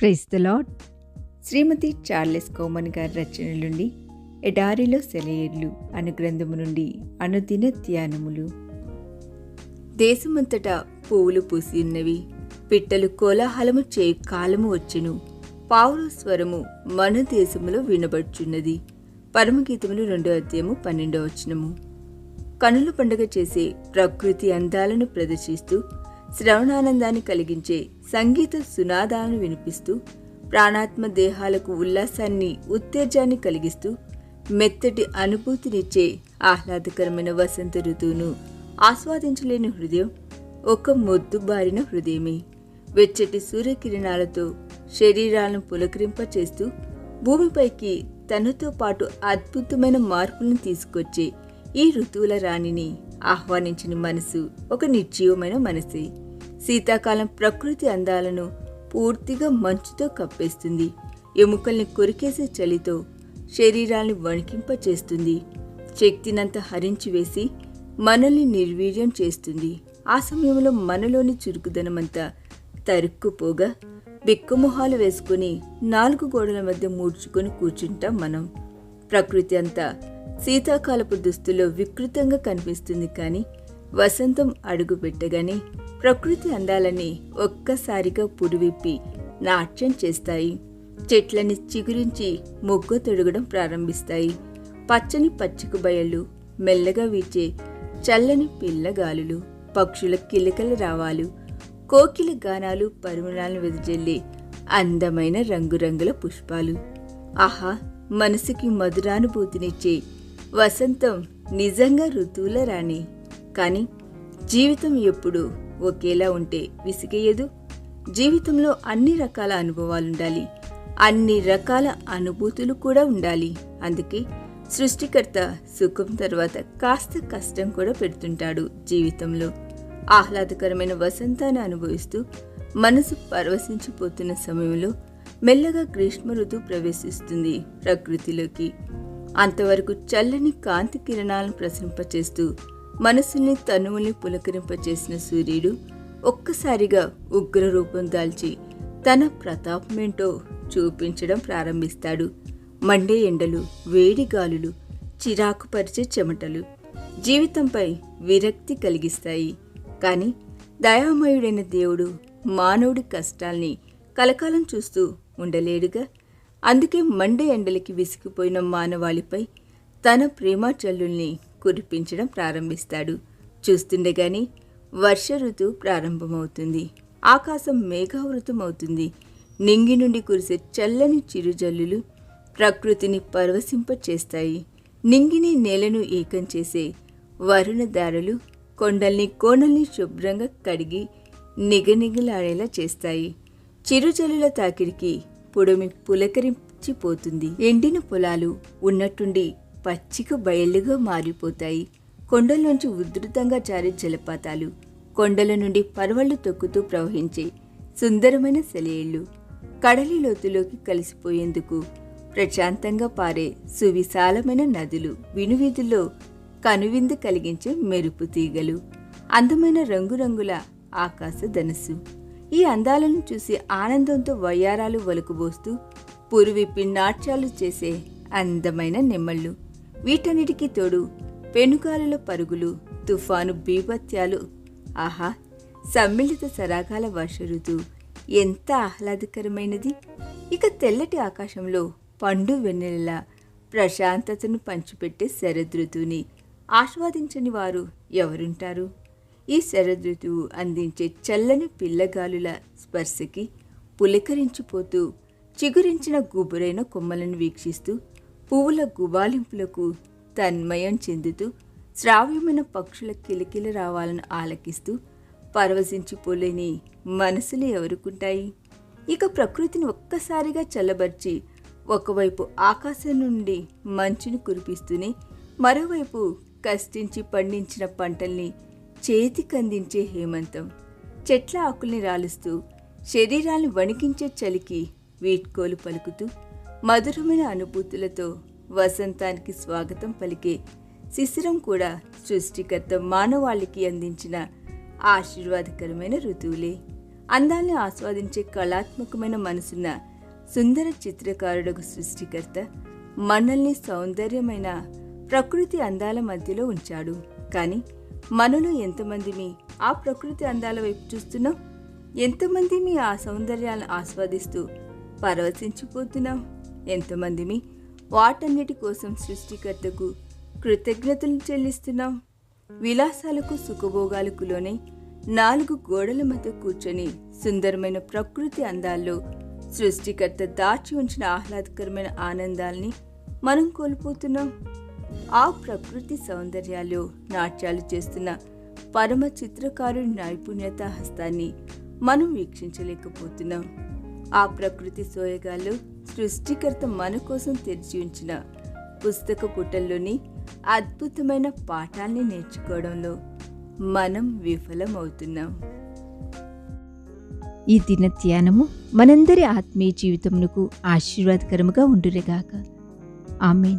Praise the lord Shrimati Charles Cowman గారి రచన నుండి ఎడారిలో సెలయేర్లు అను గ్రంథము నుండి అనుదిన ధ్యానములు. దేశమంతటా పువ్వులు పూసి ఉన్నవి పిట్టలు కోలాహలము చేయు కాలము వచ్చెను. పావులు స్వరము మన దేశములో వినబడుచున్నది. పరమగీతములు రెండో అధ్యాయము పన్నెండో వచనము. కనుల పండుగ చేసే ప్రకృతి అందాలను ప్రదర్శిస్తూ శ్రవణానందాన్ని కలిగించే సంగీత సునాదాలను వినిపిస్తూ ప్రాణాత్మ దేహాలకు ఉల్లాసాన్ని ఉత్తేజాన్ని కలిగిస్తూ మెత్తటి అనుభూతినిచ్చే ఆహ్లాదకరమైన వసంత ఋతువును ఆస్వాదించలేని హృదయం ఒక మొద్దుబారిన హృదయమే. వెచ్చటి సూర్యకిరణాలతో శరీరాలను పులకరింపచేస్తూ భూమిపైకి తనతో పాటు అద్భుతమైన మార్పులను తీసుకొచ్చే ఈ ఋతువుల రాణిని ఆహ్వానించిన మనసు ఒక నిర్జీవమైన మనసే. శీతాకాలం ప్రకృతి అందాలను పూర్తిగా మంచుతో కప్పేస్తుంది. ఎముకల్ని కొరికేసే చలితో శరీరాన్ని వణికింపచేస్తుంది. శక్తినంత హరించి వేసి మనల్ని నిర్వీర్యం చేస్తుంది. ఆ సమయంలో మనలోని చురుకుదనమంతా తరుక్కుపోగా బిక్కుమొహాలు వేసుకుని నాలుగు గోడల మధ్య మూడ్చుకొని కూర్చుంటాం మనం. ప్రకృతి అంతా శీతాకాలపు దుస్తుల్లో వికృతంగా కనిపిస్తుంది కానీ వసంతం అడుగు పెట్టగానే ప్రకృతి అందాలని ఒక్కసారిగా పురివిప్పి నాట్యం చేస్తాయి. చెట్లని చిగురించి మొగ్గు తొడగడం ప్రారంభిస్తాయి. పచ్చని పచ్చిక బయళ్ళు మెల్లగా వీచే చల్లని పిల్లగాలులు పక్షుల కిలకల రావాలు కోకిల గానాలు పరిమళాలను వెదజల్లే అందమైన రంగురంగుల పుష్పాలు. ఆహా మనసుకి మధురానుభూతినిచ్చే వసంతం నిజంగా ఋతువుల రాణి. కానీ జీవితం ఎప్పుడు ఒకేలా ఉంటే విసిగేయదు. జీవితంలో అన్ని రకాల అనుభవాలుండాలి. అన్ని రకాల అనుభూతులు కూడా ఉండాలి. అందుకే సృష్టికర్త సుఖం తర్వాత కాస్త కష్టం కూడా పెడుతుంటాడు జీవితంలో. ఆహ్లాదకరమైన వసంతాన్ని అనుభవిస్తూ మనసు పరవశించిపోతున్న సమయంలో మెల్లగా గ్రీష్మ ఋతువు ప్రవేశిస్తుంది ప్రకృతిలోకి. అంతవరకు చల్లని కాంతి కిరణాలను ప్రసరింపచేస్తూ మనసుని తనువుల్ని పులకరింపచేసిన సూర్యుడు ఒక్కసారిగా ఉగ్ర రూపం దాల్చి తన ప్రతాపమేంటో చూపించడం ప్రారంభిస్తాడు. మండే ఎండలు వేడి గాలులు చిరాకు పరిచే చెమటలు జీవితంపై విరక్తి కలిగిస్తాయి. కానీ దయామయుడైన దేవుడు మానవుడి కష్టాల్ని కలకాలం చూస్తూ ఉండలేడుగా? అందుకే మండే ఎండలకి విసిగిపోయిన మానవాళిపై తన ప్రేమాచల్లుల్ని కురిపించడం ప్రారంభిస్తాడు. చూస్తుండగానే వర్ష ఋతువు ప్రారంభమవుతుంది. ఆకాశం మేఘావృతమవుతుంది. నింగి నుండి కురిసే చల్లని చిరుజల్లులు ప్రకృతిని పరవశింపచేస్తాయి. నింగిని నేలను ఏకం చేసే వరుణధారలు కొండల్ని కోణల్ని శుభ్రంగా కడిగి నిగనిగలాడేలా చేస్తాయి. చిరుజల్లుల తాకిడికి పొడమి పులకరించిపోతుంది. ఎండిన పొలాలు ఉన్నట్టుండి పచ్చిక బయళ్ళుగా మారిపోతాయి. కొండల్లోంచి ఉధృతంగా జారే జలపాతాలు కొండల నుండి పర్వళ్ళు తొక్కుతూ ప్రవహించే సుందరమైన సెలయేళ్ళు కడలి లోతులోకి కలిసిపోయేందుకు ప్రశాంతంగా పారే సువిశాలమైన నదులు వినువీధుల్లో కనువిందు కలిగించే మెరుపు తీగలు అందమైన రంగురంగుల ఆకాశ ధనస్సు. ఈ అందాలను చూసి ఆనందంతో వయ్యారాలు వలుకుబోస్తూ పురువిప్పి నాట్యాలు చేసే అందమైన నెమ్మళ్ళు వీటన్నిటికీ తోడు పెనుకాలుల పరుగులు తుఫాను బీభత్యాలు ఆహా! సమ్మిళిత సరాగాల వర్ష ఋతువు ఎంత ఆహ్లాదకరమైనది! ఇక తెల్లటి ఆకాశంలో పండు వెన్నెలలా ప్రశాంతతను పంచిపెట్టే శరదృతువుని ఆస్వాదించని వారు ఎవరుంటారు? ఈ శరదృతువు అందించే చల్లని పిల్లగాలుల స్పర్శకి పులకరించిపోతూ చిగురించిన గుబురైన కొమ్మలను వీక్షిస్తూ పువ్వుల గుబాలింపులకు తన్మయం చెందుతూ శ్రావ్యమైన పక్షుల కిలకిల రావాలను ఆలకిస్తూ పరవశించిపోలేని మనసులు ఎవరుకుంటాయి? ఇక ప్రకృతిని ఒక్కసారిగా చల్లబర్చి ఒకవైపు ఆకాశం నుండి మంచును కురిపిస్తూనే మరోవైపు కష్టించి పండించిన పంటల్ని చేతికందించే హేమంతం. చెట్ల ఆకుల్ని రాలుస్తూ శరీరాన్ని వణికించే చలికి వీట్కోలు పలుకుతూ మధురమైన అనుభూతులతో వసంతానికి స్వాగతం పలికే శిశిరం కూడా సృష్టికర్త మానవాళికి అందించిన ఆశీర్వాదకరమైన ఋతువులే. అందాల్ని ఆస్వాదించే కళాత్మకమైన మనసున్న సుందర చిత్రకారుడు సృష్టికర్త మనల్ని సౌందర్యమైన ప్రకృతి అందాల మధ్యలో ఉంచాడు. కానీ మనలో ఎంతమంది మీ ఆ ప్రకృతి అందాల వైపు చూస్తున్నాం? ఎంతమంది మీ ఆ సౌందర్యాలను ఆస్వాదిస్తూ పరవశించిపోతున్నాం? ఎంతమంది మీ వాటన్నిటి కోసం సృష్టికర్తకు కృతజ్ఞతలు చెల్లిస్తున్నాం? విలాసాలకు సుఖభోగాలకు లోనే నాలుగు గోడల మధ్య కూర్చొని సుందరమైన ప్రకృతి అందాల్లో సృష్టికర్త దాచి ఉంచిన ఆహ్లాదకరమైన ఆనందాల్ని మనం కోల్పోతున్నాం. ఆ ప్రకృతి సౌందర్యాలు నాట్యాలు చేస్తున్న పరమ చిత్రకారుడి నైపుణ్యత హస్తాన్ని మనం వీక్షించలేకపోతున్నాం. ఆ ప్రకృతి సోయగాలు సృష్టికర్త మన కోసం తెరిచి ఉంచిన పుస్తక పుటల్లోని అద్భుతమైన పాఠాల్ని నేర్చుకోవడంలో మనం విఫలమవుతున్నాం. ఈ దిన ధ్యానము మనందరి ఆత్మీయ జీవితమునకు ఆశీర్వాదకరముగా ఉండురేగాక ఆమెన్.